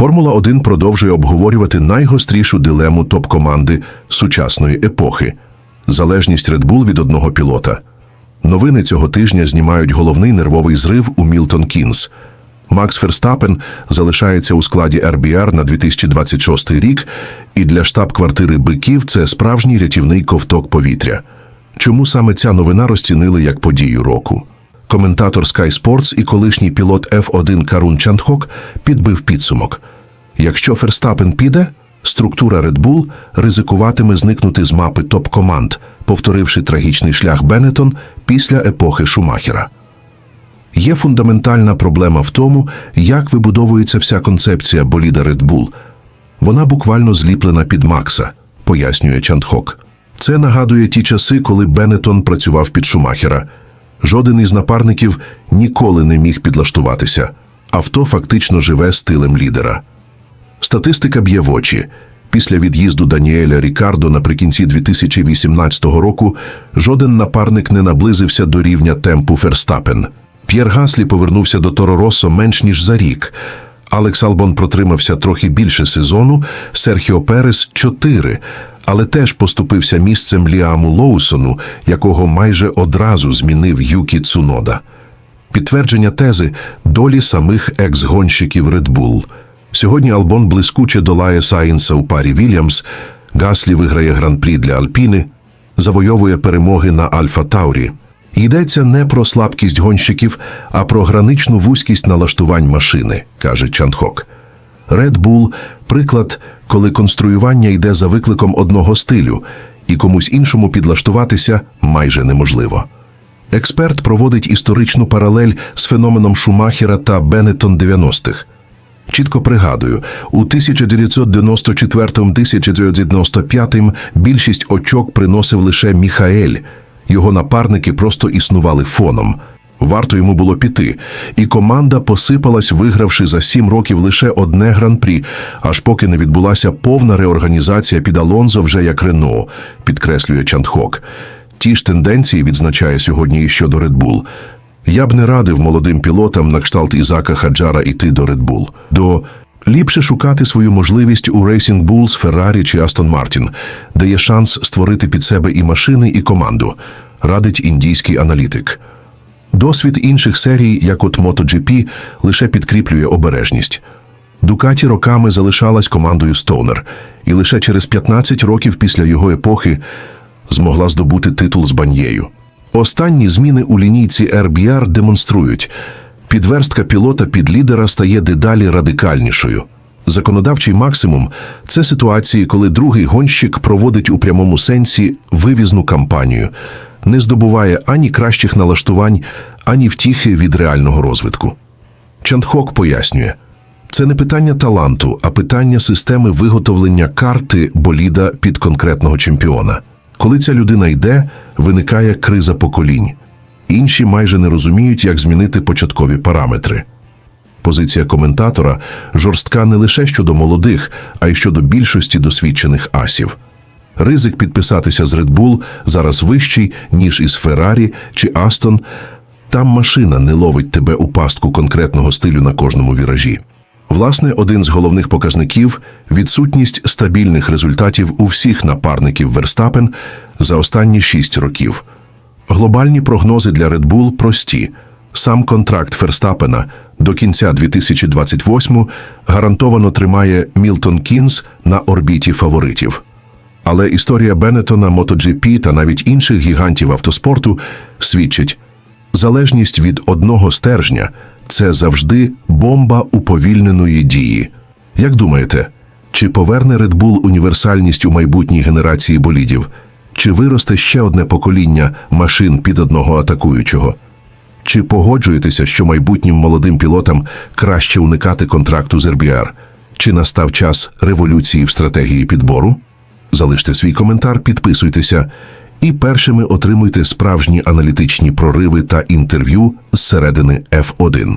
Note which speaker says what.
Speaker 1: Формула 1 продовжує обговорювати найгострішу дилему топ-команди сучасної епохи залежність Red Bull від одного пілота. Новини цього тижня знімають головний нервовий зрив у Мілтон Кінс. Макс Ферстапен залишається у складі RBR на 2026 рік, і для штаб-квартири биків це справжній рятівний ковток повітря. Чому саме ця новина розцінили як подію року? Коментатор Sky Sports і колишній пілот F1 Карун Чандхок підбив підсумок. Якщо Ферстапен піде, структура Red Bull ризикуватиме зникнути з мапи топ-команд, повторивши трагічний шлях Беннетон після епохи Шумахера. Є фундаментальна проблема в тому, як вибудовується вся концепція боліда Red Bull. Вона буквально зліплена під Макса, пояснює Чандхок. Це нагадує ті часи, коли Беннетон працював під Шумахера. Жоден із напарників ніколи не міг підлаштуватися. Авто фактично живе стилем лідера. Статистика б'є в очі. Після від'їзду Даніеля Рікардо наприкінці 2018 року жоден напарник не наблизився до рівня темпу Ферстапен. П'єр Гаслі повернувся до Торо Россо менш ніж за рік. Алекс Албон протримався трохи більше сезону, Серхіо Перес – чотири, але теж поступився місцем Ліаму Лоусону, якого майже одразу змінив Юкі Цунода. Підтвердження тези долі самих екс-гонщиків Red Bull. Сьогодні Албон блискуче долає Сайнса у парі Вільямс, Гаслі виграє гран-прі для Альпіни, завойовує перемоги на Альфа Таурі. Йдеться не про слабкість гонщиків, а про граничну вузькість налаштувань машини, каже Чандхок. Red Bull – приклад, коли конструювання йде за викликом одного стилю, і комусь іншому підлаштуватися майже неможливо. Експерт проводить історичну паралель з феноменом Шумахера та Беннетон 90-х. Чітко пригадую, у 1994-1995 більшість очок приносив лише Міхаель. Його напарники просто існували фоном. Варто йому було піти, і команда посипалась, вигравши за сім років лише одне гран-прі, аж поки не відбулася повна реорганізація під Алонзо вже як Рено, підкреслює Чандхок. Ті ж тенденції відзначає сьогодні і щодо Red Bull. Я б не радив молодим пілотам на кшталт Ізака Хаджара йти до Red Bull. До ліпше шукати свою можливість у Racing Bulls, Ferrari чи Aston Martin, де є шанс створити під себе і машини, і команду, радить індійський аналітик. Досвід інших серій, як от MotoGP, лише підкріплює обережність. Дукаті роками залишалась командою Стоунер, і лише через 15 років після його епохи змогла здобути титул з баньєю. Останні зміни у лінійці RBR демонструють, підверстка пілота під лідера стає дедалі радикальнішою. Законодавчий максимум це ситуації, коли другий гонщик проводить у прямому сенсі вивізну кампанію, не здобуває ані кращих налаштувань, ані втіхи від реального розвитку. Чандхок пояснює, це не питання таланту, а питання системи виготовлення карти боліда під конкретного чемпіона. Коли ця людина йде, виникає криза поколінь. Інші майже не розуміють, як змінити початкові параметри. Позиція коментатора жорстка не лише щодо молодих, а й щодо більшості досвідчених асів. Ризик підписатися з Red Bull зараз вищий, ніж із Ferrari чи Aston. Там машина не ловить тебе у пастку конкретного стилю на кожному віражі. Власне, один з головних показників відсутність стабільних результатів у всіх напарників Верстапен за останні шість років. Глобальні прогнози для Red Bull прості. Сам контракт Ферстапена до кінця 2028 гарантовано тримає Мілтон Кінс на орбіті фаворитів. Але історія Беннетона, MotoGP та навіть інших гігантів автоспорту свідчить, залежність від одного стержня це завжди бомба уповільненої дії. Як думаєте, чи поверне Red Bull універсальність у майбутній генерації болідів? Чи виросте ще одне покоління машин під одного атакуючого? Чи погоджуєтеся, що майбутнім молодим пілотам краще уникати контракту з RBR? Чи настав час революції в стратегії підбору? Залиште свій коментар, підписуйтеся і першими отримуйте справжні аналітичні прориви та інтерв'ю з середини F1.